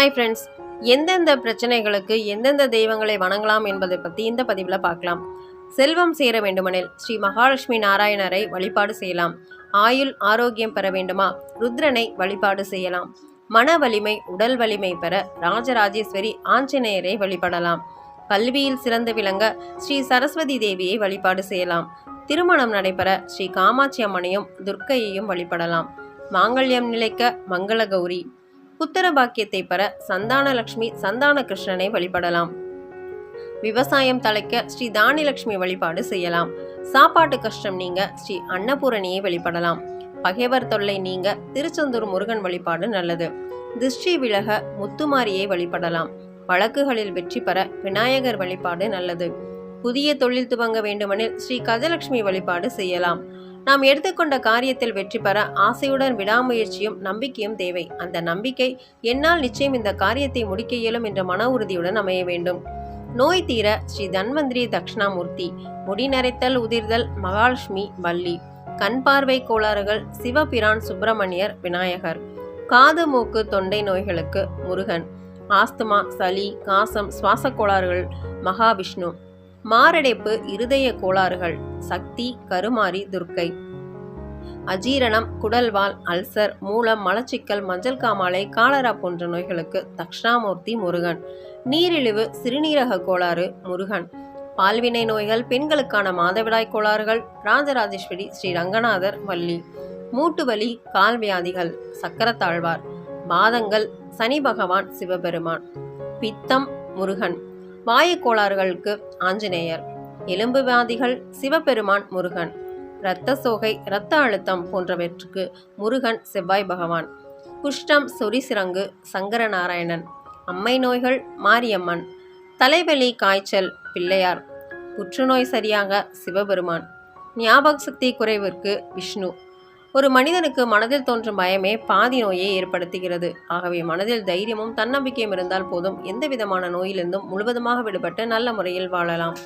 Hi friends எந்தெந்த பிரச்சனைகளுக்கு எந்தெந்த தெய்வங்களை வணங்கலாம் என்பதை பற்றி இந்த பதிவில் பார்க்கலாம். செல்வம் சேர வேண்டுமெனில் ஸ்ரீ மகாலட்சுமி நாராயணரை வழிபாடு செய்யலாம். ஆயுள் ஆரோக்கியம் பெற வேண்டுமா? ருத்ரனை வழிபாடு செய்யலாம். மன வலிமை உடல் வலிமை பெற ராஜராஜேஸ்வரி ஆஞ்சநேயரை வழிபடலாம். கல்வியில் சிறந்து விளங்க ஸ்ரீ சரஸ்வதி தேவியை வழிபாடு செய்யலாம். திருமணம் நடைபெற ஸ்ரீ காமாட்சி அம்மனையும் துர்க்கையையும் வழிபடலாம். மாங்கல்யம் நிலைக்க மங்கள கௌரி புத்திர பாக்கியத்தை பெற சந்தானலட்சுமி சந்தான கிருஷ்ணனை வழிபடலாம். விவசாயம் தலைக்க ஸ்ரீ தானிலட்சுமி வழிபாடு செய்யலாம். சாப்பாட்டு கஷ்டம் நீங்க ஸ்ரீ அன்னபூரணியை வழிபடலாம். பகைவர் தொல்லை நீங்க திருச்செந்தூர் முருகன் வழிபாடு நல்லது. திருஷ்டி விலக முத்துமாரியை வழிபடலாம். வழக்குகளில் வெற்றி பெற விநாயகர் வழிபாடு நல்லது. புதிய தொழில் துவங்க வேண்டுமெனில் ஸ்ரீ கஜலட்சுமி வழிபாடு செய்யலாம். நாம் எடுத்துக்கொண்ட காரியத்தில் வெற்றி பெற ஆசையுடன் விடாமுயற்சியும் நம்பிக்கையும் தேவை. அந்த நம்பிக்கை என்னால் நிச்சயம் இந்த காரியத்தை முடிக்க இயலும் என்ற மன உறுதியுடன் அமைய வேண்டும். நோய் தீர ஸ்ரீ தன்வந்திரி தக்ஷணாமூர்த்தி முடி நரைத்தல் உதிர்தல் மகாலட்சுமி வள்ளி கண் பார்வை கோளாறுகள் சிவபிரான் சுப்பிரமணியர் விநாயகர் காது மூக்கு தொண்டை நோய்களுக்கு முருகன் ஆஸ்துமா சளி காசம் சுவாச கோளாறுகள் மகாவிஷ்ணு மாரடைப்பு இருதய கோளாறுகள் சக்தி கருமாரி துர்க்கை. அஜீரணம் குடல்வால் அல்சர் மூலம் மலச்சிக்கல் மஞ்சள் காமாலை காலரா போன்ற நோய்களுக்கு தக்ஷணாமூர்த்தி முருகன். நீரிழிவு சிறுநீரக கோளாறு முருகன். பால்வினை நோய்கள் பெண்களுக்கான மாதவிடாய் கோளாறுகள் ராஜராஜேஸ்வரி ஸ்ரீ ரங்கநாதர் வள்ளி. மூட்டு வலி கால் வியாதிகள் சக்கரத்தாழ்வார் பாதங்கள் சனி பகவான் சிவபெருமான். பித்தம் முருகன். வாயு கோளாறுகளுக்கு ஆஞ்சநேயர். எலும்பு வியாதிகள் சிவபெருமான் முருகன். இரத்த சோகை இரத்த அழுத்தம் போன்றவற்றுக்கு முருகன் செவ்வாய் பகவான். குஷ்டம் சொரிசிரங்கு சங்கரநாராயணன். அம்மை நோய்கள் மாரியம்மன். தலைவலி காய்ச்சல் பிள்ளையார். புற்றுநோய் சரியாக சிவபெருமான். ஞாபக சக்தி குறைவிற்கு விஷ்ணு. ஒரு மனிதனுக்கு மனதில் தோன்றும் பயமே பாதி நோயை ஏற்படுத்துகிறது. ஆகவே மனதில் தைரியமும் தன்னம்பிக்கையும் இருந்தால் போதும். எந்த விதமான நோயிலிருந்தும் முழுவதுமாக விடுபட்டு நல்ல முறையில் வாழலாம்.